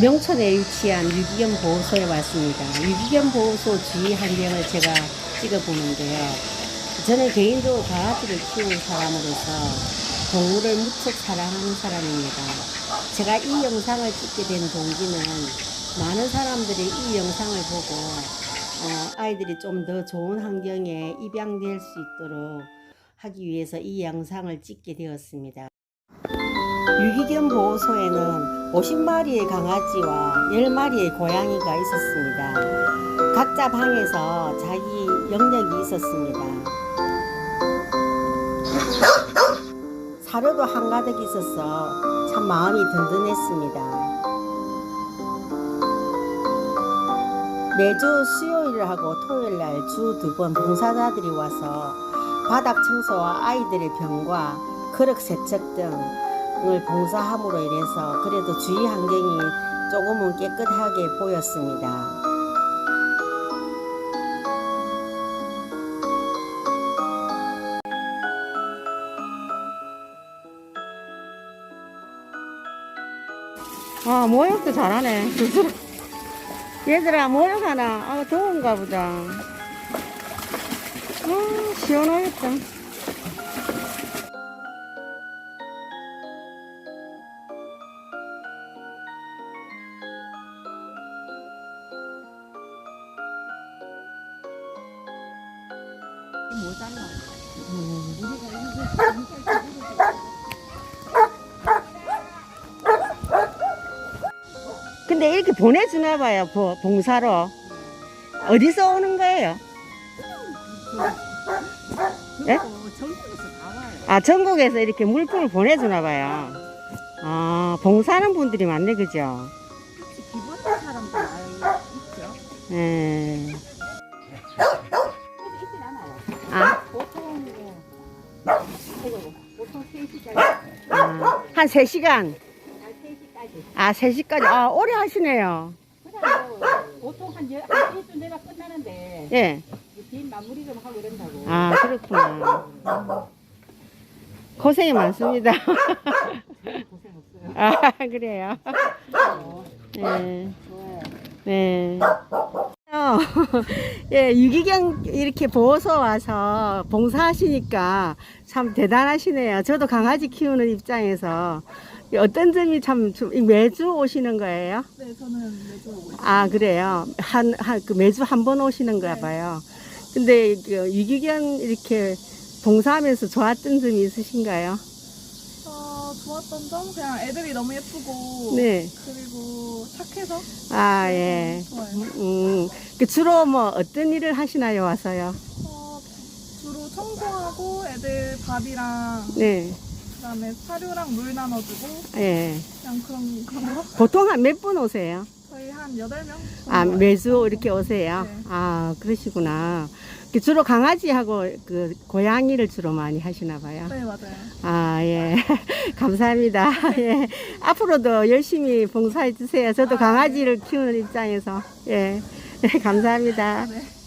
명천에 위치한 유기견 보호소에 왔습니다. 유기견 보호소 주의 환경을 제가 찍어보는데요. 저는 개인적으로 강아지를 키우는 사람으로서 동물을 무척 사랑하는 사람입니다. 제가 이 영상을 찍게 된 동기는 많은 사람들이 이 영상을 보고 어, 아이들이 좀 더 좋은 환경에 입양될 수 있도록 하기 위해서 이 영상을 찍게 되었습니다. 유기견 보호소에는 50마리의 강아지와 10마리의 고양이가 있었습니다. 각자 방에서 자기 영역이 있었습니다. 사료도 한가득 있어서 참 마음이 든든했습니다. 매주 수요일을 하고 토요일 날 주 두 번 봉사자들이 와서 바닥 청소와 아이들의 병과 그릇 세척 등 을 봉사함으로 인해서 그래도 주위 환경이 조금은 깨끗하게 보였습니다. 아, 모욕도 잘하네. 얘들아, 모욕하나? 아, 더운가 보다. 아, 시원하겠다. 모자라. 음. 우리가 이게 근데 이렇게 보내주나 봐요, 보- 봉사로. 어디서 오는 거예요? 예? 그거 전국에서 다 와요. 아, 전국에서 이렇게 물품을 보내주나 봐요. 아, 봉사하는 분들이 많네, 그죠? 기본한 사람들 알 있죠? 예. 아, 한 3시간. 3시까지. 아, 3시까지. 아, 오래 하시네요. 보통 한 열- 한 일주일 내가 끝나는데 예. 빈 마무리 좀 하고 이런다고. 아, 그렇구나. 고생이 많습니다. 고생 없어요. 아, 그래요. 어, 예. 좋아요. 네. 어, 예, 유기견 이렇게 보호소 와서 봉사하시니까 참 대단하시네요. 저도 강아지 키우는 입장에서 어떤 점이 참 좀- 매주 오시는 거예요? 네, 저는 매주 오고 있어요. 아, 그래요. 한, 한, 그 매주 한 번 오시는가 봐요. 근데 그 유기견 이렇게 봉사하면서 좋았던 점이 있으신가요? 어, 좋았던 점 그냥 애들이 너무 예쁘고 네. 그리고 착해서 아, 예. 좋아요. 음, 그 주로 뭐 어떤 일을 하시나요, 와서요? 어, 주로 청소하고 애들 밥이랑 네. 그다음에 사료랑 물 나눠주고 예. 그냥 그런 그런 거. 보통 한 몇 분 오세요? 저희 한 여덟 명. 아, 정도 매주 이렇게 오세요? 네. 아, 그러시구나. 그 주로 강아지하고 그 고양이를 주로 많이 하시나 봐요. 네, 맞아요. 아, 예. 감사합니다. 예. 앞으로도 열심히 봉사해 주세요. 저도 아, 강아지를 키우는 입장에서. 예. 네, 감사합니다. 네.